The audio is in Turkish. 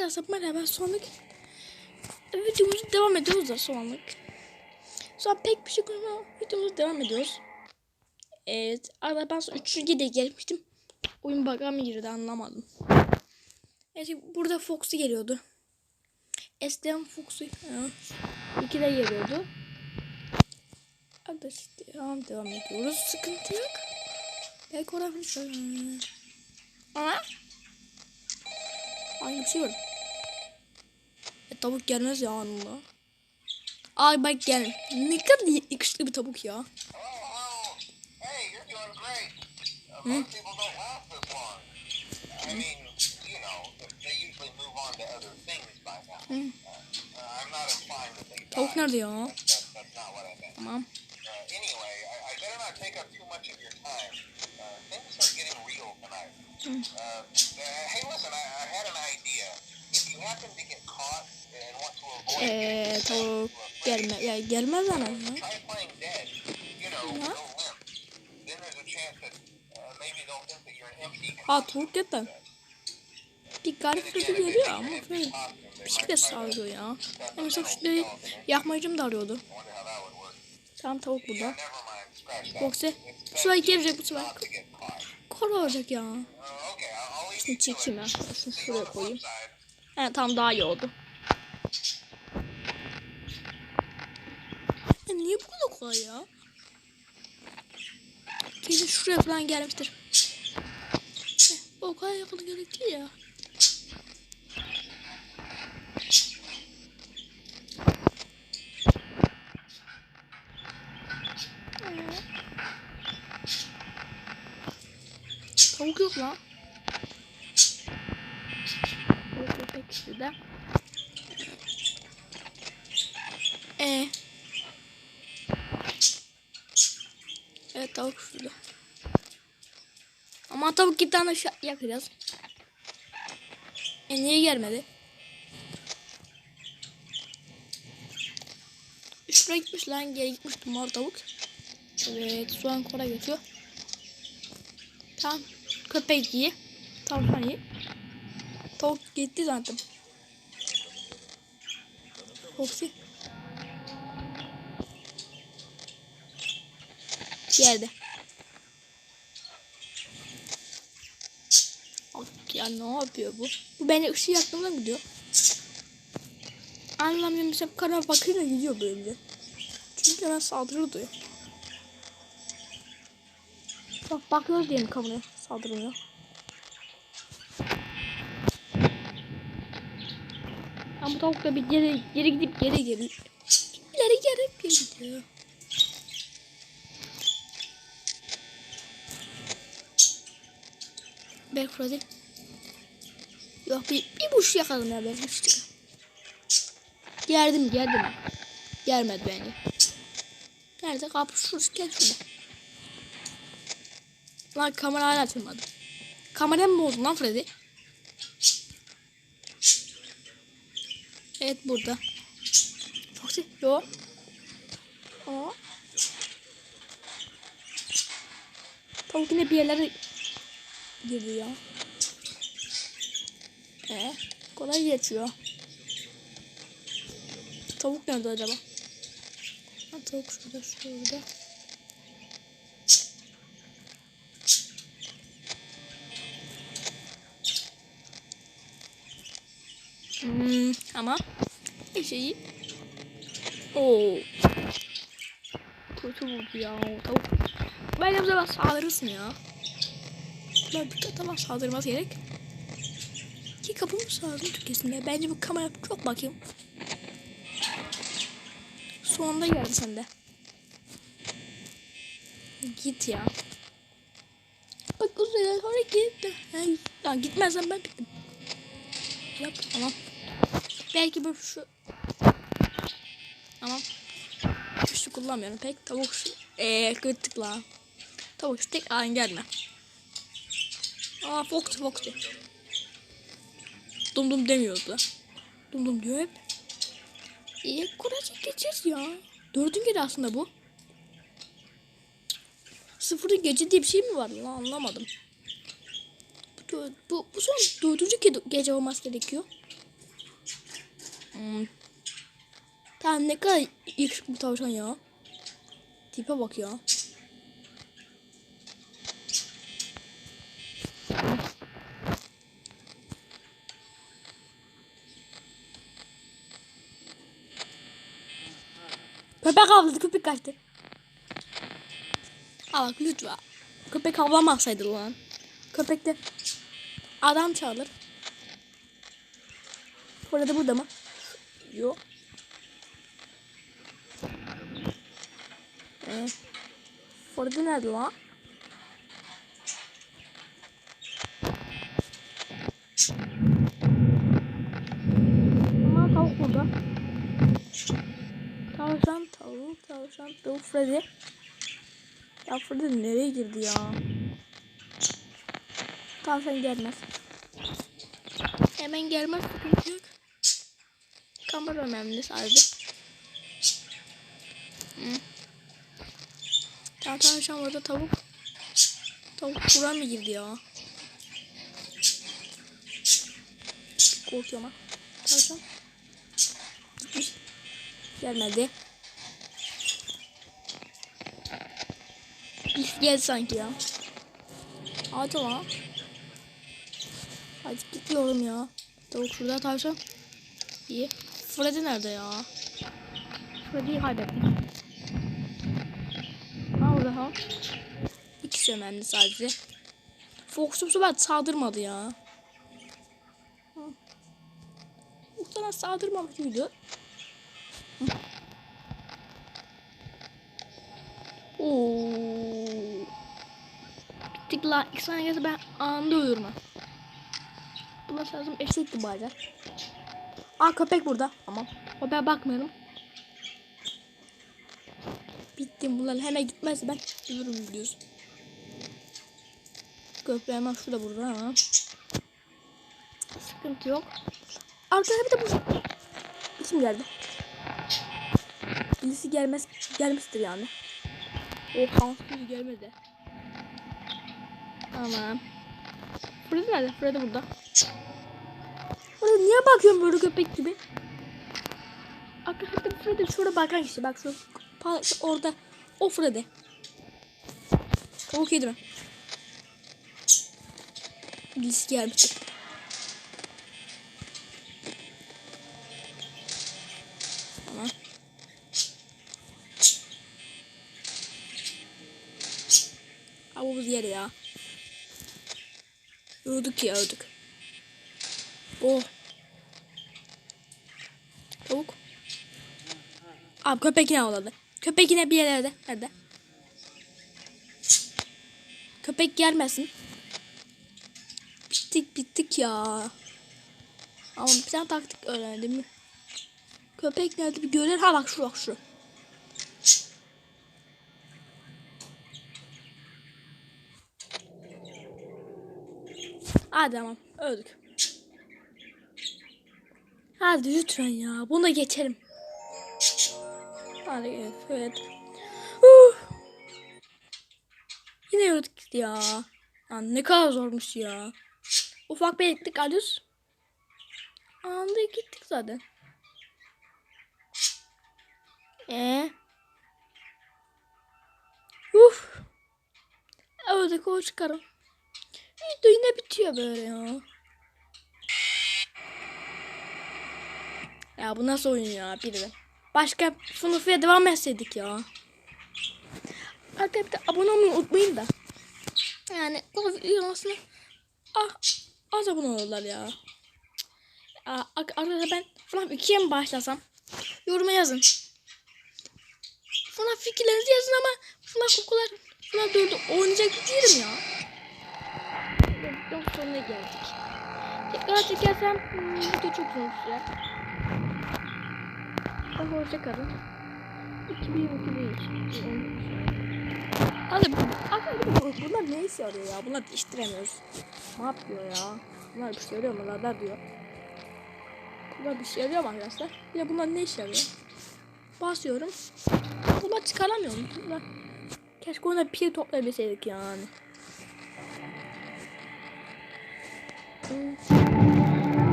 Arkadaşlar merhaba sonluk videomuzu devam ediyoruz da sonluk. An pek bir şey konuşma videomuza devam ediyoruz. Evet arada ben sonra üçüncü de gelmiştim. Oyun bug'a mı girdi anlamadım. Evet burada Foxy geliyordu. Eskiden Foxy ha, iki de geliyordu. İşte devam, devam ediyoruz. Sıkıntı yok. Belki olabilir. Ama Aynı bir şey var. Tavuk gelmez ya anında. Ay bak gel. Ne kadar yakışıklı bir tavuk ya. That they Tavuk nerede ya? Tamam. Uh, Eee tavuk gelme ya gelmez lan ama. try playing dead. You know, Huh? no limp. Then there's a chance that maybe they'll think that you're an empty Ha tavuk cidden. Bir garip sesi geliyor ama böyle bisiklet sağlıyor ya. Ya mesela şurada yakmacım da arıyordu. Tamam tavuk burada. Foxy. Bu sefer gelecek bu sefer. Kor olacak ya. Şunu çekeyim ben. Şunu şuraya koyayım. He tamam daha iyi oldu. Ya niye bu kadar kolay ya? Kesin şuraya falan gelmiştir. Heh, O kadar yakın gerek değil ya. Tavuk yok lan. Köpek şurada. Ee. Evet tavuk şurada. Ama tavuk tane şey yakacağız. E niye gelmedi? Şuraya gitmiş lan geri gitmiş dumar tavuk. Evet şu an kora geçiyor. Tamam. Köpek iyi. Tavşan iyi. Tavuk gitti zaten. Foxy. Bak ya ne yapıyor bu? Bu beni ışığı yaktığımdan gidiyor. Anlamıyorum mesela kana bakıyla gidiyor böyle. Çünkü hemen saldırı duyuyor. Bak bakıyor diyelim kameraya saldırmıyor. Bu tavukla bir geri, geri gidip geri geri. İleri geri geri gidiyor. Belki Frozen. Yok bir, bir buş yakalım ya ben buş Geldim geldim. Gelmedi bence. Nerede kapı şurası gel şurada. Lan kamera açılmadı. Kameram mı oldu lan Freddy? Evet burada. Foxy yo. Aa. Tavuk yine bir yerlere girdi ya. Ee, kolay geçiyor. Tavuk nerede acaba? Ha, tavuk şurada şurada. Hmm, ama bir şeyi Oo. Kötü vurdu ya o tavuk. Bence bu sefer saldırırsın ya. Ben bir kat daha saldırmaz gerek. Ki kapımız lazım Türkiye'sinde. Bence bu kamera çok bakayım. Sonunda geldi sende. Git ya. Bak uzaya sonra git. Ya gitmezsen ben bittim. Yap tamam. Belki bu şu. Tamam. Şu kullanmıyorum pek. Tavuk şu. Eee kırtık la. Tavuk şu tek an gelme. Aa Fox Fox. Dum dum demiyordu. Dum dum diyor hep. İyi kuracı geçeceğiz ya. Dördüncü kere aslında bu. Sıfırı gece diye bir şey mi var lan anlamadım. Bu, bu, bu son dördüncü gece olması gerekiyor. Hmm. Tamam ne kadar yakışıklı tavşan ya. Tipe bak ya. Köpek avladı, köpek kaçtı. Aa bak lütfen. Köpek avlamasaydı lan. Köpek de adam çağırır. Burada burada mı? Yok. Ee, Fırdı nerede lan? Ama tavuk burada. Tavşan, tavuk, tavşan, tavuk Freddy. Ya Freddy nereye girdi ya? Tavşan gelmez. Hemen gelmez sıkıntı. Kamera önemli sadece. Hı. Tamam tavşan orada tavuk. Tavuk buran mı girdi ya? Korkuyorum ha. Tavşan. Gitmiş. Gelmedi. Biz gel sanki ya. Hadi lan. Hadi gidiyorum ya. Tavuk şurada tavşan. İyi. Freddy nerede ya? Freddy'yi kaybettik. Ha orada ha. İkisi önemli sadece. Fox bu sefer saldırmadı ya. Muhtemelen saldırmamış mıydı? Hı. Oo. Bittik la. İki saniye ben anında ölürüm. Buna lazım eşekti bazen. Aa köpek burada. Tamam. O ben bakmıyorum. Bittim bunlar hemen gitmezse ben ölürüm biliyorsun. Köprü hemen şurada burada ha. Sıkıntı yok. Arkadaşlar bir de bu. İçim geldi. Birisi gelmez, gelmiştir yani. O kansız gelmedi. Tamam. Freddy nerede? Freddy burada. Niye bakıyorsun böyle köpek gibi? Arkadaşlar Freddy şurada bakan kişi. Bak şu pa- orada. O Freddy. Tavuk yedi mi? Birisi gelmiştir. Tamam. Havuz yeri ya. Öldük ya öldük. Oh. Tavuk. Abi köpek yine avladı. Köpek yine bir yerlerde. Nerede? Köpek gelmesin. Bittik bittik ya. Ama bir tane taktik öğrendim? Köpek nerede bir görür. Ha bak şu bak şu. Hadi tamam öldük. Hadi lütfen ya bunu da geçelim. Evet. evet. Uh. Yine öldük ya. Lan ne kadar zormuş ya. Ufak bir elektrik alıyoruz. Anında gittik zaten. Ee? Uf. Öldük o çıkarım. Video yine bitiyor böyle ya. Ya bu nasıl oyun ya bir de. Başka sınıfıya devam etseydik ya. Arkadaşlar abone olmayı unutmayın da. Yani o videonun aslında ah, az abone olurlar ya. Arkadaşlar ben FNAF 2'ye mi başlasam? Yoruma yazın. FNAF fikirlerinizi yazın ama FNAF o kadar FNAF 4'ü oynayacak değilim ya. Yok sonuna geldik. Tekrar çekersem hmm, video çok uzun sürer. Bak hoşça kalın. 2022 değil. Hadi bu, bunlar ne işe yarıyor ya? Bunlar değiştiremiyoruz. Ne yapıyor ya? Bunlar bir şey yarıyor mu? Radar diyor. Bunlar bir şey yarıyor mu arkadaşlar? Bir de bunlar ne işe yarıyor? Basıyorum. Bunlar çıkaramıyorum. Bunlar... Keşke ona bir şey toplayabilseydik yani. Hmm.